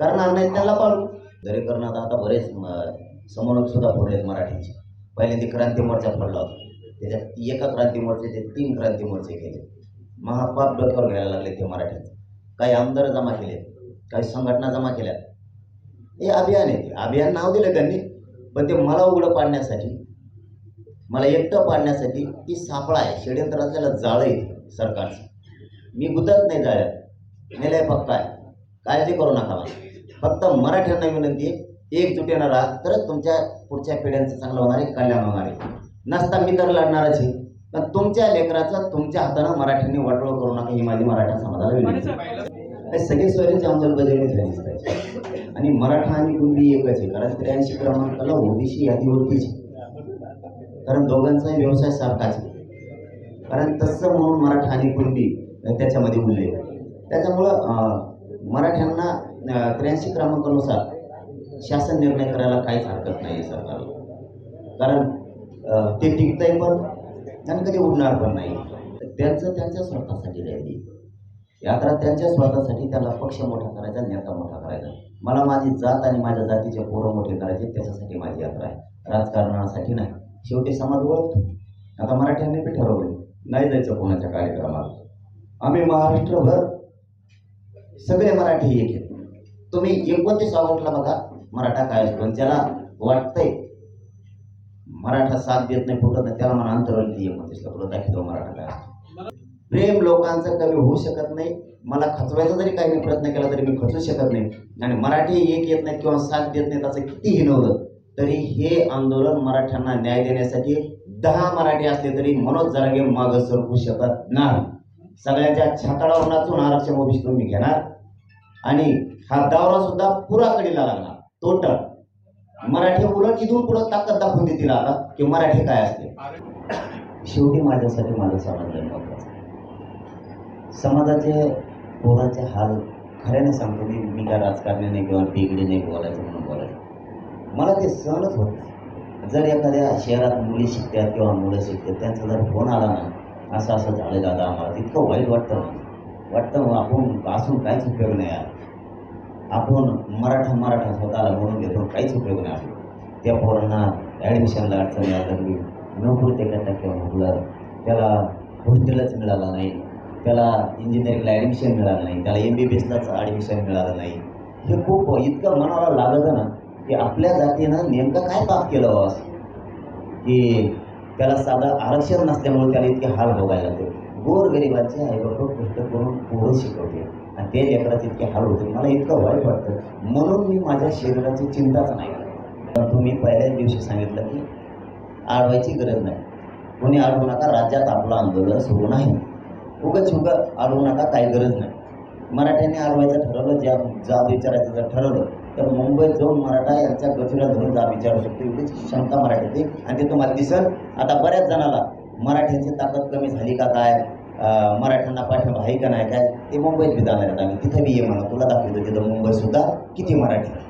करणार नाही त्याला पाळू जरी करणार आता बरेच म, समन्वयक सुद्धा फोडलेत मराठीचे. पहिल्यांदा क्रांती मोर्चा फोडला होता. त्याच्यात एका क्रांती मोर्चाचे तीन क्रांती मोर्चे केले. महापाप डोक्यावर घ्यायला लागले ते मराठीत. काही आमदार जमा केले काही संघटना जमा केल्या हे अभियान आहे. अभियान नाव दिलं त्यांनी पण ते मला उघडं पाडण्यासाठी मला एकटं पाडण्यासाठी ती सापळा आहे. षडयंत्रातल्याला जाळं आहे सरकारचं. मी गुतत नाही जाळ्यात. नेलंय फक्त आहे. काळजी करू नका मला. फक्त मराठ्यांना विनंती आहे एकजुटीनं राहा तरच तुमच्या पुढच्या पिढ्यांचं चांगलं होणार आहे कल्याण होणार आहे. नसता मी तर लढणारच आहे. पण तुमच्या लेकराचं तुमच्या हातानं मराठ्यांनी वाटोळ करू नका ही माझी मराठा समाजाला विनंती आहे. हे सगळे सोयरीची अंमलबजावणी झालीच पाहिजे आणि मराठा आणि कुणबी एकच आहे कारण त्र्याऐंशी क्रमांकाला ओबीसी यादीवरतीच होतीच. कारण दोघांचाही व्यवसाय सारखाच आहे. कारण तसं म्हणून मराठा आणि कुणबी त्याच्यामध्ये उल्लेख त्याच्यामुळं मराठ्यांना त्र्याऐंशी क्रमांकानुसार शासन निर्णय करायला काहीच हरकत नाही आहे सरकारला. कारण ते टिकतंय पण आणि कधी उडणार पण नाही. तर त्यांचं त्यांच्या स्वार्थासाठी राहिली. यात्रा त्यांच्या स्वार्थासाठी त्याला पक्ष मोठा करायचा नेता मोठा करायचा. मला माझी जात आणि माझ्या जातीचे पोरं मोठे करायचे त्याच्यासाठी माझी यात्रा आहे. राजकारणासाठी नाही. शेवटी समाज ओळखतो. आता मराठ्यांनी बी ठरवलं नाही जायचं कोणाच्या कार्यक्रमात आम्ही महाराष्ट्रभर सगळे मराठी एक आहेत. तुम्ही एकोणतीस ऑगस्टला बघा मराठा काय असतो ज्याला वाटतंय मराठा साथ देत नाही फुटत नाही त्याला मला अंतरवली एकोणतीसला पुढे दाखवतो मराठा काय असतो प्रेम लोकांचं कमी होऊ शकत नाही. मला खचवायचा जरी काही मी प्रयत्न केला तरी मी खचू शकत नाही. आणि मराठी एक येत नाही किंवा साथ देत नाही त्याचं किती हिनवलं तरी हे आंदोलन मराठ्यांना न्याय देण्यासाठी दहा मराठी असले तरी मनोज जरागे मागं सरकू शकत नाही. सगळ्यांच्या छाताळावर नाचून आरक्षण ओबीसी तुम्ही घेणार. आणि हा दावरा सुद्धा पुरा कडीला लागला. टोटल मराठी उलट इथून पुढं ताकद दाखवून देतील आता की मराठी काय असते. शेवटी माझ्यासाठी माझा समाज लय समाजाचे पोराचे हाल खऱ्याने सांगतो मी मी काय राजकारणी नाही किंवा बिगडी नाही बोलायचं म्हणून बोलायचं. मला ते सहनच होत नाही. जर एखाद्या शहरात मुली शिकतात किंवा मुलं शिकतात त्यांचा जर फोन आला ना असं असं झालं दादा आम्हाला तितकं वाईट वाटतं. ना वाटतं आपण असून काहीच उपयोग नाही आहे आपण मराठा मराठा स्वतःला म्हणून घेतो काहीच उपयोग नाही आहे त्या पोरांना ॲडमिशनला अडचण यायला लागली नोकरी ते टक्के मुलं त्याला हॉस्टेलच मिळाला नाही. त्याला इंजिनिअरिंगला ॲडमिशन मिळालं नाही. त्याला एम बी बी एसलाच ॲडमिशन मिळालं नाही. हे खूप इतकं मनाला लागलं ना की आपल्या जातीनं नेमकं काय पाप केलं बा की त्याला साधं आरक्षण नसल्यामुळे त्याला इतके हाल भोगायला लागते गोर आई बाबा कष्ट करून पोरं शिकवते. आणि ते लेकरात इतके हाल होते. मला इतकं वाईट वाटतं. म्हणून मी माझ्या शरीराची चिंताच नाही करत. पण तुम्ही पहिल्याच दिवशी सांगितलं की आडवायची गरज नाही. कोणी अडवू नका. राज्यात आपलं आंदोलन सुरू नाही. उगच उगा अडवू नका. काही गरज नाही. मराठ्यांनी अडवायचं ठरवलं. ज्या जाब विचारायचं जर ठरवलं तर मुंबईत जाऊन मराठा यांच्या गतीला धरून जाब विचारू शकतो. एवढीच क्षमता मराठीत आणि ते तुम्हाला दिसल. आता बऱ्याच जणाला मराठ्यांची ताकद कमी झाली का काय? मराठ्यांना पाठिंबा आहे का नाही काय? ते मुंबईत बी जाणार आहेत आम्ही. तिथं बी ये म्हणा. तुला दाखवतो तिथं मुंबईसुद्धा किती मराठी? आहे.